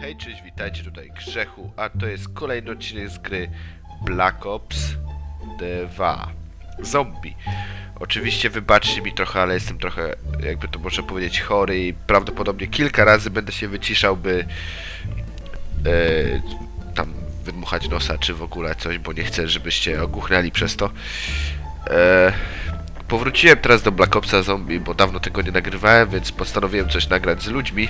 Hej, cześć, witajcie tutaj Grzechu, a to jest kolejny odcinek z gry Black Ops 2 Zombie. Oczywiście wybaczcie mi trochę, ale jestem trochę, jakby to można powiedzieć, chory i prawdopodobnie kilka razy będę się wyciszał, by e, tam wydmuchać nosa, czy w ogóle coś, bo nie chcę, żebyście ogłuchnęli przez to. E, powróciłem teraz do Black Opsa Zombie, bo dawno tego nie nagrywałem, więc postanowiłem coś nagrać z ludźmi.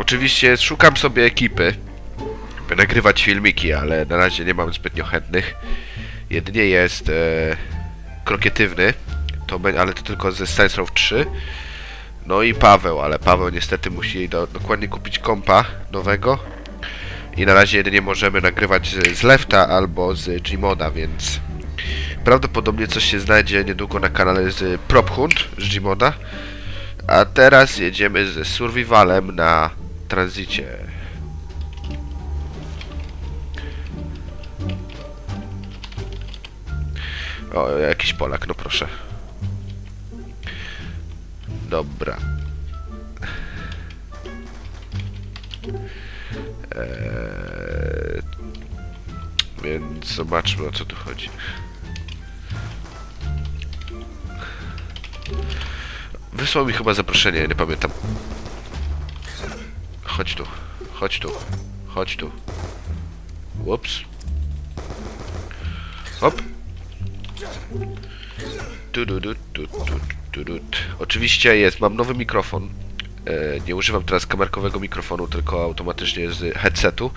Oczywiście szukam sobie ekipy, by nagrywać filmiki, ale na razie nie mam zbytnio chętnych. Jedynie jest e, krokietywny, to, ale to tylko ze Saints Row 3. No i Paweł, ale Paweł niestety musi do, dokładnie kupić kompa nowego. I na razie jedynie możemy nagrywać z, z Lefta albo z Gmoda, więc prawdopodobnie coś się znajdzie niedługo na kanale z Prop Hunt z Gmoda. A teraz jedziemy ze Survivalem na tranzycie. O, jakiś Polak, no proszę. Dobra. Eee, więc zobaczmy o co tu chodzi. Wysłał mi chyba zaproszenie, nie pamiętam. Chodź tu, chodź tu, chodź tu. Ups. Hop. Tu, du, tu, tu, tu, du. Oczywiście jest, mam nowy mikrofon. E, nie używam teraz kamerkowego mikrofonu, tylko automatycznie z headsetu,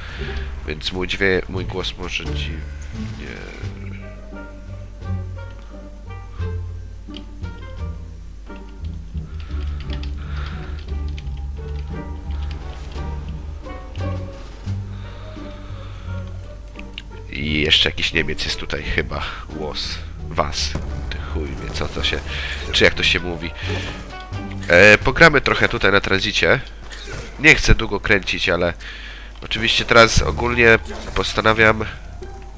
więc mój dźwię, mój głos może dziwnie I jeszcze jakiś Niemiec jest tutaj chyba. Łos. Was. Chuj wie, co to się... Czy jak to się mówi. E, pogramy trochę tutaj na tranzycie. Nie chcę długo kręcić, ale... Oczywiście teraz ogólnie postanawiam...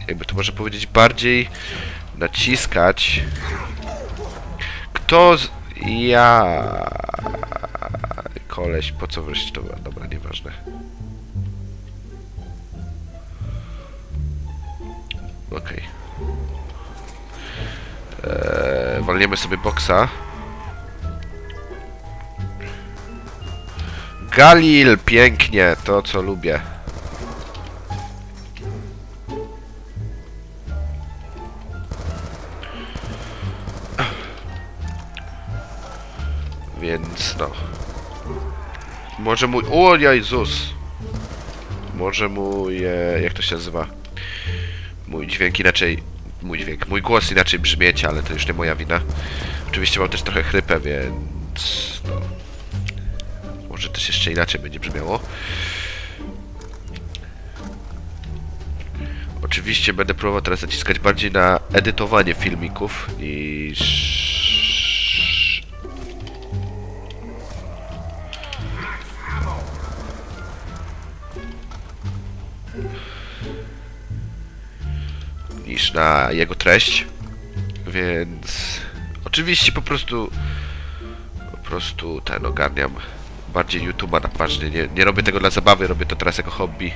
Jakby to może powiedzieć bardziej... Naciskać... Kto z... Ja... Koleś, po co wreszcie to... Dobra, nieważne. Okej. Eee, walniemy sobie boksa. Galil, pięknie, to co lubię. Więc no. Może mój... O Jezus! Może mój... E, jak to się nazywa? Dźwięk inaczej, mój dźwięk, mój głos inaczej brzmieć, ale to już nie moja wina. Oczywiście mam też trochę chrypę, więc no, może też jeszcze inaczej będzie brzmiało. Oczywiście będę próbował teraz naciskać bardziej na edytowanie filmików niż... niż na jego treść. Więc oczywiście po prostu po prostu ten ogarniam bardziej YouTube'a na poważnie. Nie, nie robię tego dla zabawy, robię to teraz jako hobby.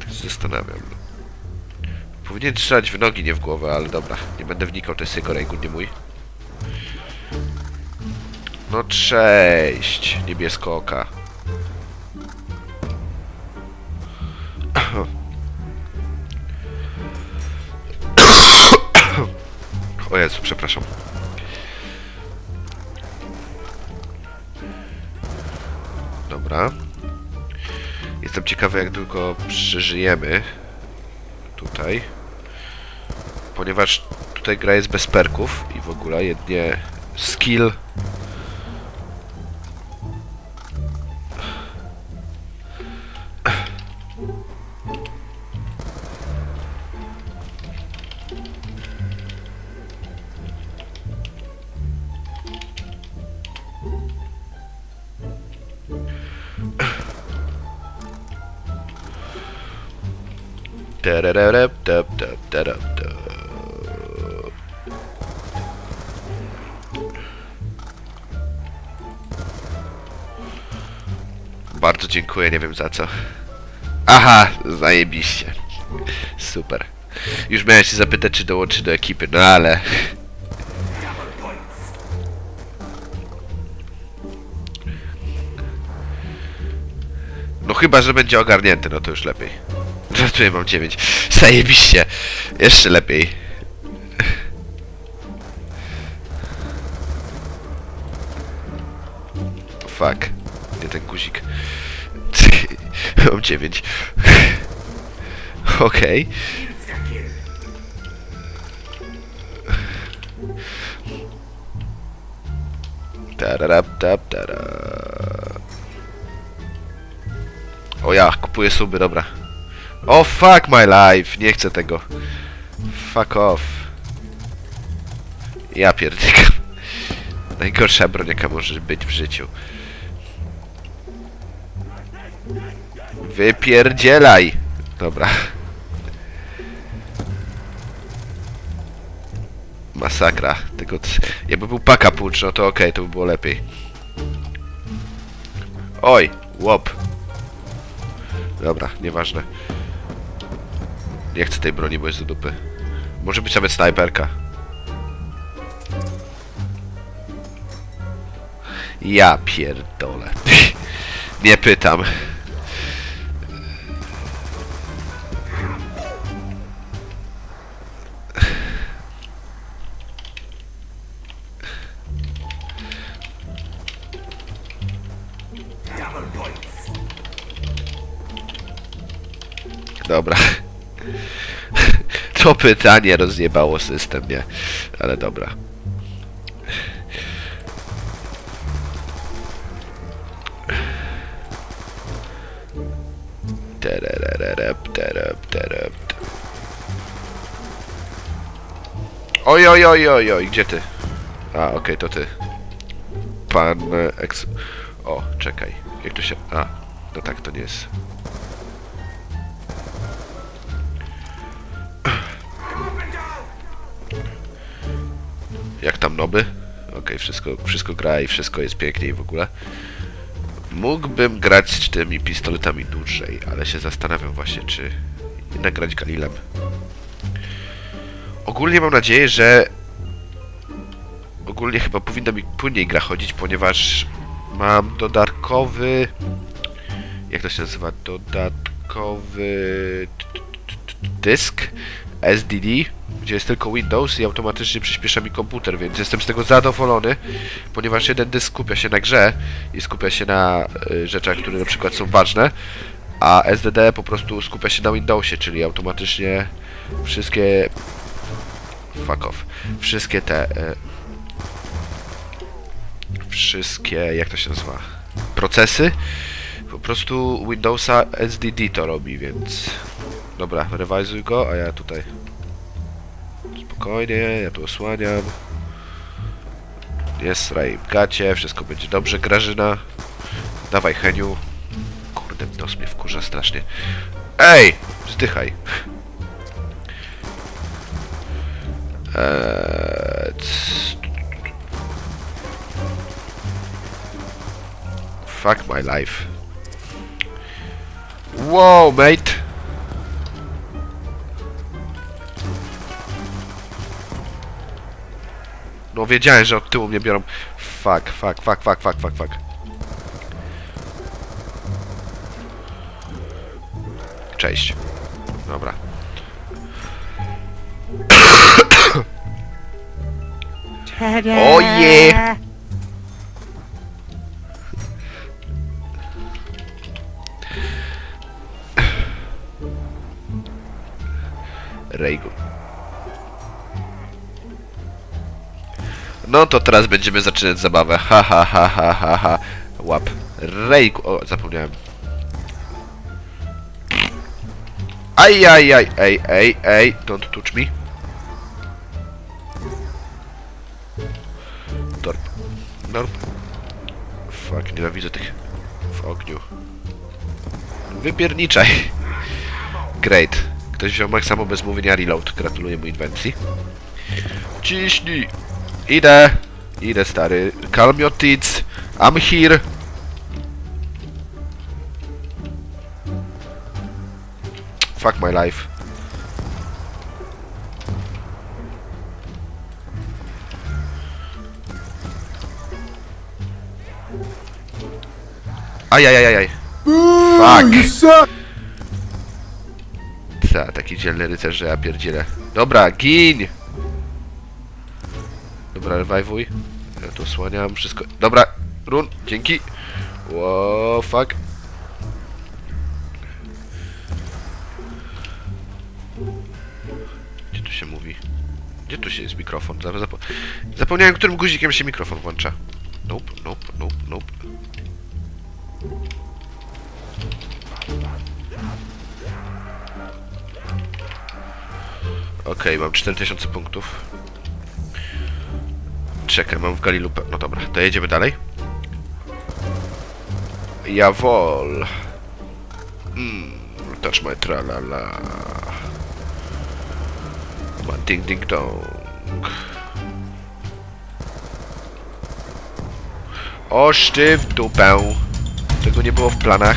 Tak Zastanawiam. Powinien strzelać w nogi, nie w głowę, ale dobra. Nie będę wnikał, to jest jego rejgun, nie mój. No cześć, niebiesko oka. O Jezu, przepraszam. Dobra. Jestem ciekawy, jak długo przeżyjemy tutaj. Ponieważ tutaj gra jest bez perków i w ogóle jedynie skill Bardzo dziękuję, nie wiem za co. Aha, zajebiście. Super. Już miałem się zapytać, czy dołączy do ekipy, no ale... No chyba, że będzie ogarnięty, no to już lepiej. Żartuję, mam 9. Zajebiście. Jeszcze lepiej. Fuck. Nie ten guzik. Mam 9. Okej. Tararap, tap, tara. O ja, kupuję suby, dobra. O fuck my life, nie chcę tego. Fuck off. Ja pierdykam. Najgorsza broń jaka może być w życiu. Wypierdzielaj! Dobra. Masakra. Tylko t- jakby był paka puncz, no to okej, to by było lepiej. Oj, łop. Dobra, nieważne. Nie chcę tej broni, bo jest do dupy. Może być nawet snajperka. Ja pierdolę. Nie pytam. Dobra. To pytanie rozjebało system, nie? Ale dobra. Oj, oj, oj, oj, oj, gdzie ty? A, okej, to ty. Pan e, ex... O, czekaj. Jak to się... A, no tak, to nie jest. Jak tam noby? Okej, wszystko, wszystko gra i wszystko jest pięknie i w ogóle. Mógłbym grać z tymi pistoletami dłużej, ale się zastanawiam właśnie, czy jednak grać Galilem. Ogólnie mam nadzieję, że ogólnie chyba powinna mi płynniej gra chodzić, ponieważ mam dodatkowy jak to się nazywa? Dodatkowy dysk SDD, gdzie jest tylko Windows i automatycznie przyspiesza mi komputer, więc jestem z tego zadowolony, ponieważ jeden dysk skupia się na grze i skupia się na y, rzeczach, które na przykład są ważne, a SDD po prostu skupia się na Windowsie, czyli automatycznie wszystkie fuck off, wszystkie te y, wszystkie, jak to się nazywa, procesy po prostu Windowsa SDD to robi, więc dobra, rewizuj go, a ja tutaj spokojnie, ja tu osłaniam. Jest raj w gacie, wszystko będzie dobrze, Grażyna. Dawaj Heniu. Kurde, nos mnie wkurza strasznie. Ej, zdychaj eee, fuck my life. Wow, mate! No wiedziałem, że od tyłu mnie biorą. Fuck, fuck, fuck, fuck, fuck, fuck, fuck. Cześć. Dobra. Oje! No to teraz będziemy zaczynać zabawę. Ha ha ha ha ha ha. Łap. Rejgu. O, zapomniałem. Aj, aj, aj, ej, ej, ej, don't touch me. Dorp. Dorp. Fuck, nienawidzę tych w ogniu. Wypierniczaj. Great. Ktoś wziął tak samo bez mówienia reload. Gratuluję mu inwencji. Ciśnij! Idę! Idę, stary. Calm your tits. I'm here. Fuck my life. Ajajajaj. Fuck. Ta, taki dzielny rycerz, że ja pierdzielę. Dobra, gin! Dobra, rewajwuj. Ja tu słaniam wszystko. Dobra, run, dzięki. Ło, fuck. Gdzie tu się mówi? Gdzie tu się jest mikrofon? Zapo zapo Zapomniałem, którym guzikiem się mikrofon włącza. Nope, nope, nope, nope. Okej, mam 4000 punktów. Czekaj, mam w Galilu... pe- No dobra, to jedziemy dalej. Jawol. Mmm, touch my tralala. Ma ding ding dong. O sztyw dupę. Tego nie było w planach.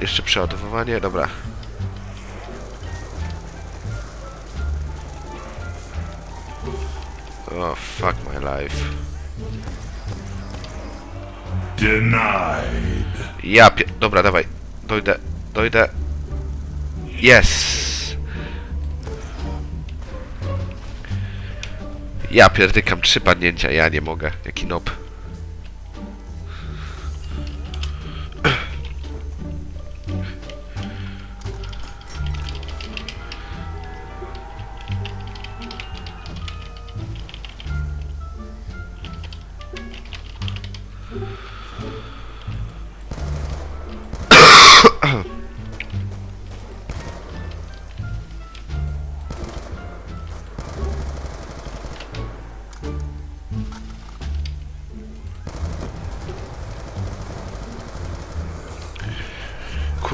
Jeszcze przeładowywanie, dobra. O, fuck my life. Denied. Ja pie... Dobra, dawaj. Dojdę, dojdę. Yes! Ja pierdykam trzy padnięcia, ja nie mogę. Jaki nob.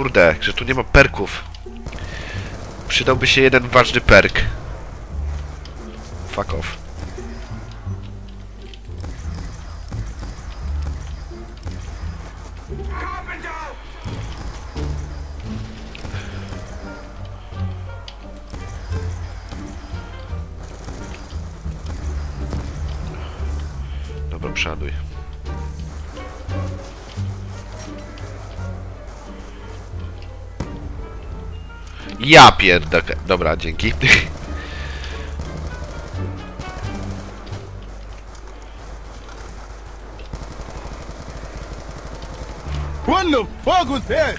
Kurde, że tu nie ma perków. Przydałby się jeden ważny perk. Fuck off. Dobra, przeładuj. Ja pierdolę. Dobra, dzięki. What the fuck was that?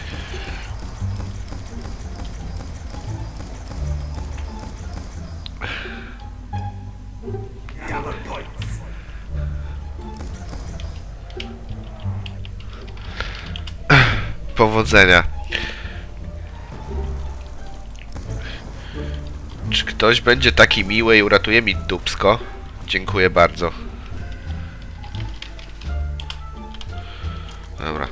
Powodzenia. Czy ktoś będzie taki miły i uratuje mi dupsko? Dziękuję bardzo. Dobra.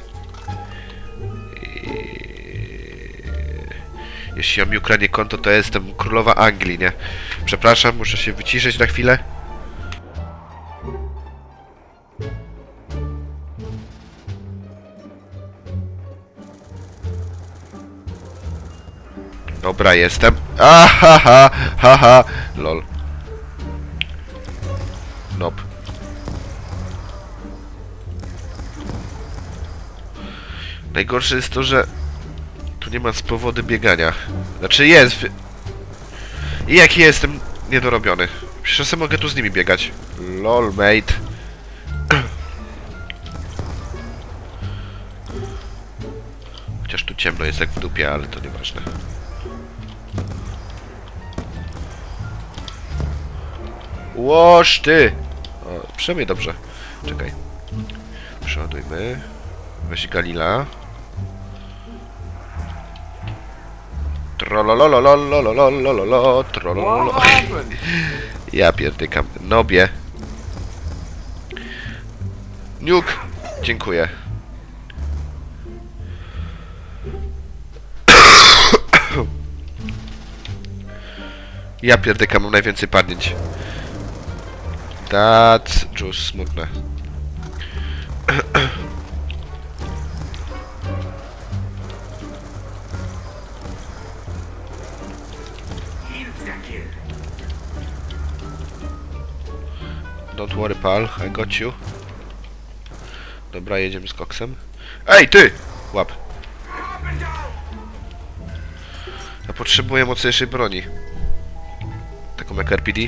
Jeśli on mi ukradnie konto, to ja jestem królowa Anglii, nie? Przepraszam, muszę się wyciszyć na chwilę. Dobra, jestem. Aha, ha, ha, ha. Lol. Nope. Najgorsze jest to, że tu nie ma spowody biegania. Znaczy jest. I jaki jestem niedorobiony. Przecież ja mogę tu z nimi biegać. Lol, mate. Chociaż tu Ciemno jest jak w dupie, ale to nieważne. Łoż ty! O, przynajmniej dobrze. Czekaj. Przeładujmy. Weź Galila. Trolololololololololo, trolololo. Ja pierdykam. Nobie. Nuke. Dziękuję. Ja pierdykam, mam najwięcej padnięć. That's just smutne. Don't worry, pal, I got you. Dobra, jedziemy z koksem. Ej, ty! Łap. Ja potrzebuję mocniejszej broni. Taką jak RPD?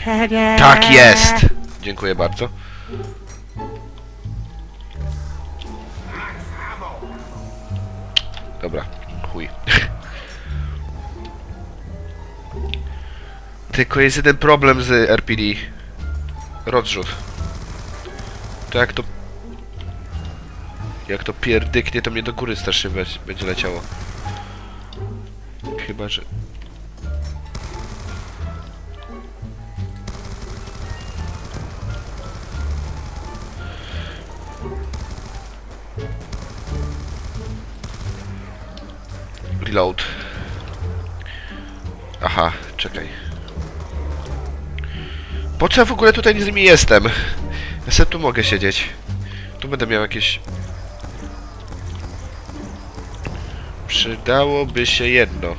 Tak jest! Dziękuję bardzo. Dobra, chuj. Tylko jest jeden problem z RPD. Rozrzut. To jak to... Jak to pierdyknie, to mnie do góry strasznie będzie leciało. Chyba, że... Reload. Aha, czekaj. Po co ja w ogóle tutaj z nimi jestem? Ja sobie tu mogę siedzieć. Tu będę miał jakieś... Przydałoby się jedno.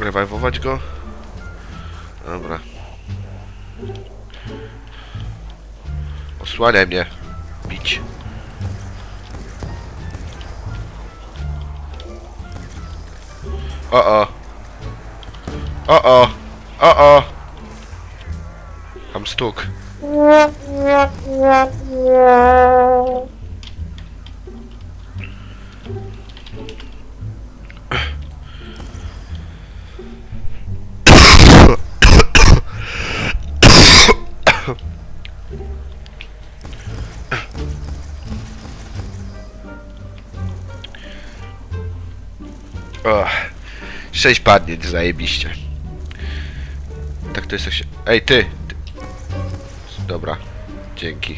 Revivować go? Dobra. Osłaniaj mnie. Bić. O o. O o. O o. I'm stuck. 6 padnie, zajebiście. Tak to jest jak się... Ej, ty! ty. Dobra, dzięki.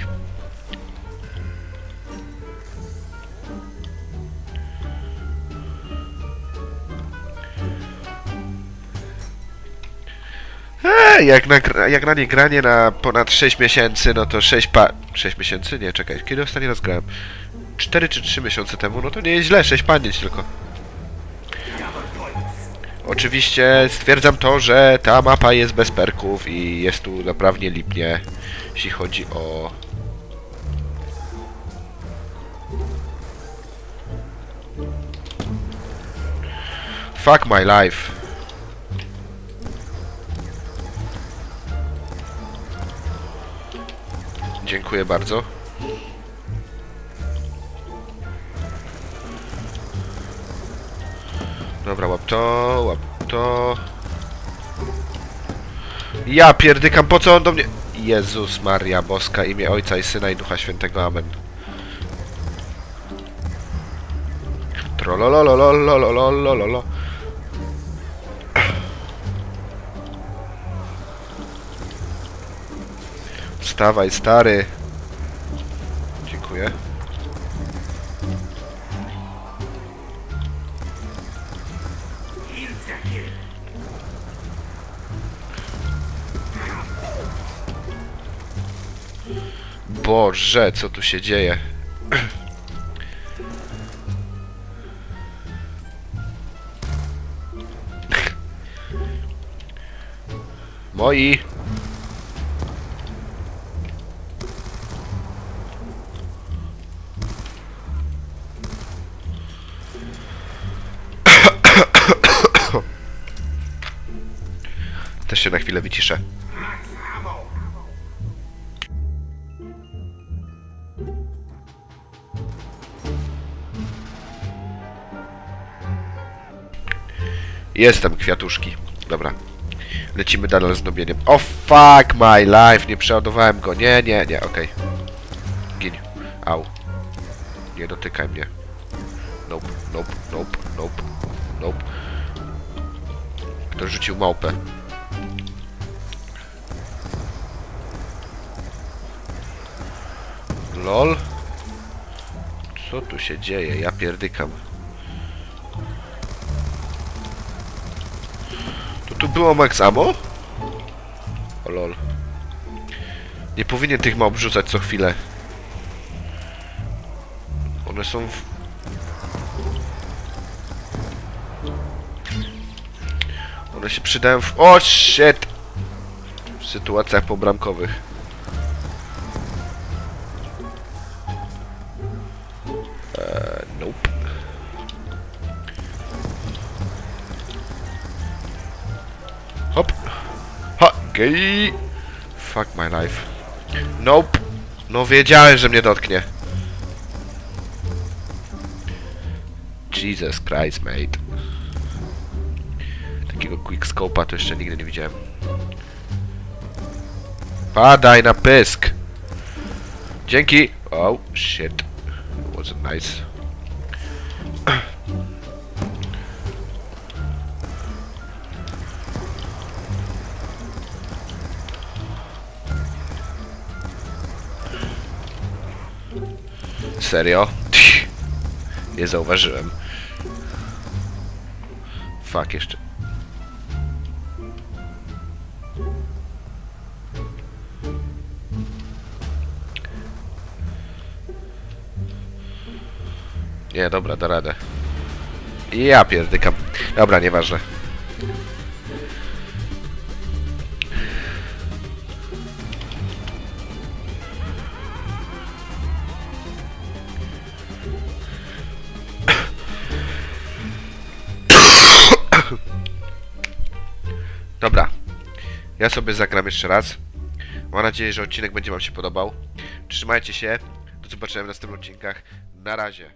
Eee, jak na, jak na nie granie na ponad 6 miesięcy, no to 6 pa... 6 miesięcy? Nie, czekaj, kiedy ostatni raz grałem? 4 czy 3 miesiące temu, no to nie jest źle, 6 pamięć tylko. Oczywiście stwierdzam to, że ta mapa jest bez perków i jest tu naprawdę lipnie, jeśli chodzi o... Fuck my life. Dziękuję bardzo. Dobra, łap to, łap to. Ja pierdykam, po co on do mnie... Jezus Maria Boska, imię Ojca i Syna i Ducha Świętego, Amen. Trolololololololololo. Wstawaj, stary. Dziękuję. Boże, co tu się dzieje? Moi! Też się na chwilę wyciszę. Jestem, kwiatuszki. Dobra. Lecimy dalej z nobieniem. O fuck my life, nie przeładowałem go. Nie, nie, nie, okej. Gin. Au. Nie dotykaj mnie. Nope, nope, nope, nope, nope. Kto rzucił małpę? LOL? Co tu się dzieje? Ja pierdykam. Tu było max ammo? O lol. Nie powinien tych małp rzucać co chwilę. One są w... One się przydają w... O shit! W sytuacjach pobramkowych. Hop. Ha, gej. Fuck my life. Nope. No wiedziałem, że mnie dotknie. Jesus Christ, mate. Takiego quickscope'a to jeszcze nigdy nie widziałem. Padaj na pysk. Dzięki. Oh, shit. Wasn't nice. Serio? Nie zauważyłem. Fuck jeszcze. Nie, dobra, da radę. Ja pierdykam. Dobra, nieważne. Ja sobie zagram jeszcze raz. Mam nadzieję, że odcinek będzie Wam się podobał. Trzymajcie się. Do zobaczenia w następnych odcinkach. Na razie.